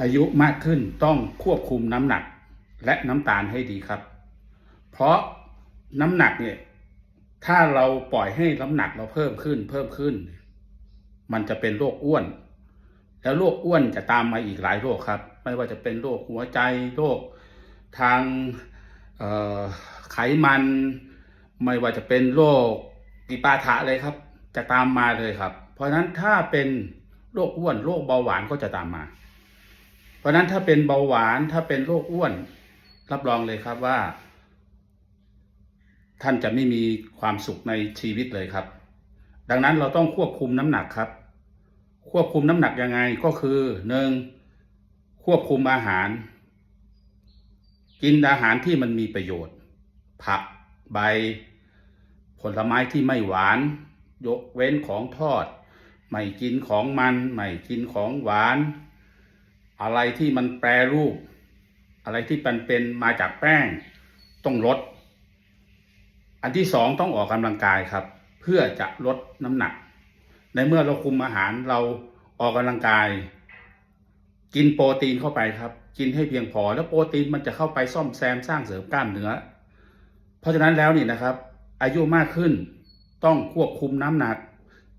อายุมากขึ้นต้องควบคุมน้ำหนักและน้ำตาลให้ดีครับ เพราะน้ำหนักเนี่ยถ้าเราปล่อยให้น้ำหนักเราเพิ่มขึ้นเพิ่มขึ้น มันจะเป็นโรคอ้วน แล้วโรคอ้วนจะตามมาอีกหลายโรคครับ ไม่ว่าจะเป็นโรคหัวใจโรคทางไขมัน ไม่ว่าจะเป็นโรคปิปาถะเลยครับ จะตามมาเลยครับ เพราะฉะนั้นถ้าเป็นโรคอ้วนโรคเบาหวานก็จะตามมา เพราะนั้นถ้าเป็นเบาหวานถ้าเป็นโรคอ้วน รับรองเลยครับว่า ท่านจะไม่มีความสุขในชีวิตเลยครับ ดังนั้นเราต้องควบคุมน้ำหนักครับ ควบคุมน้ำหนักยังไงก็คือหนึ่งควบคุมอาหาร กินอาหารที่มันมีประโยชน์ ผักใบ ผลไม้ที่ไม่หวาน ยกเว้นของทอด ไม่กินของมัน ไม่กินของหวาน อะไรที่มันแปรรูป อะไรที่มันเป็นมาจากแป้งต้องลด อันที่สองต้องออกกำลังกายครับ เพื่อจะลดน้ำหนัก ในเมื่อเราคุมอาหารเราออกกำลังกาย กินโปรตีนเข้าไปครับ กินให้เพียงพอแล้วโปรตีนมันจะเข้าไปซ่อมแซมสร้างเสริมกล้ามเนื้อ เพราะฉะนั้นแล้วนี่นะครับ อายุมากขึ้นต้องควบคุมน้ำหนัก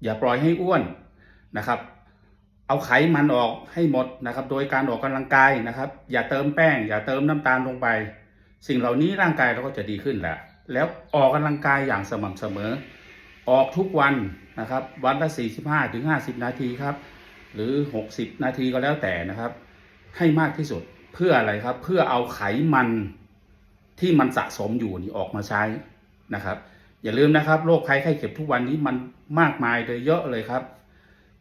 อย่าปล่อยให้อ้วนนะครับ เอาไขมันออกให้หมดนะครับ โดยการออกกำลังกายนะครับ อย่าเติมแป้ง อย่าเติมน้ำตาลลงไป สิ่งเหล่านี้ร่างกายเราก็จะดีขึ้นแหละ แล้วออกกำลังกายอย่างสม่ำเสมอ ออกทุกวันนะครับ วันละ 45ถึง50 นาทีครับ หรือ 60 นาทีก็แล้วแต่นะครับ ให้มากที่สุดเพื่ออะไรครับ เพื่อเอาไขมันที่มันสะสมอยู่นี่ออกมาใช้นะครับ อย่าลืมนะครับโรคภัยไข้เจ็บทุกวันนี้มันมากมายเลยเยอะเลยครับ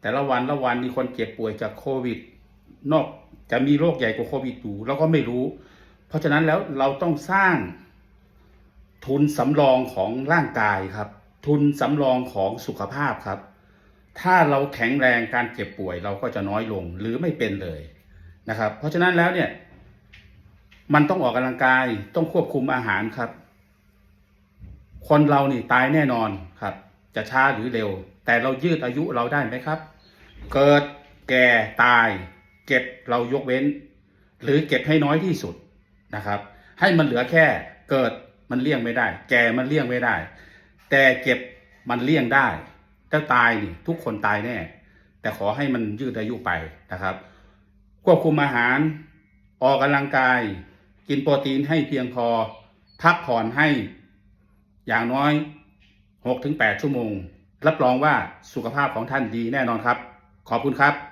แต่ละวันละวันมีคนเจ็บป่วยจากโควิด นอกจะมีโรคใหญ่กว่าโควิดอยู่เราก็ไม่รู้ เพราะฉะนั้นแล้วเราต้องสร้างทุนสำรองของร่างกายครับ ทุนสำรองของสุขภาพครับ ถ้าเราแข็งแรงการเจ็บป่วยเราก็จะน้อยลงหรือไม่เป็นเลยนะครับ เพราะฉะนั้นแล้วเนี่ย มันต้องออกกำลังกายต้องควบคุมอาหารครับ คนเรานี่ตายแน่นอนครับ จะช้าหรือเร็ว แต่เรายืดอายุเราได้ไหมครับ เกิดแก่ตาย เก็บเรายกเว้น หรือเก็บให้น้อยที่สุดนะครับ ให้มันเหลือแค่เกิดมันเลี่ยงไม่ได้ แก่มันเลี่ยงไม่ได้ แต่เก็บมันเลี่ยงได้ถ้าตายนี่ทุกคนตายแน่ แต่ขอให้มันยืดอายุไปนะครับ ควบคุมอาหาร ออกกำลังกาย กินโปรตีนให้เพียงพอ พักผ่อนให้อย่างน้อย 6-8 ชั่วโมง รับรองว่าสุขภาพของท่านดีแน่นอนครับ ขอบคุณครับ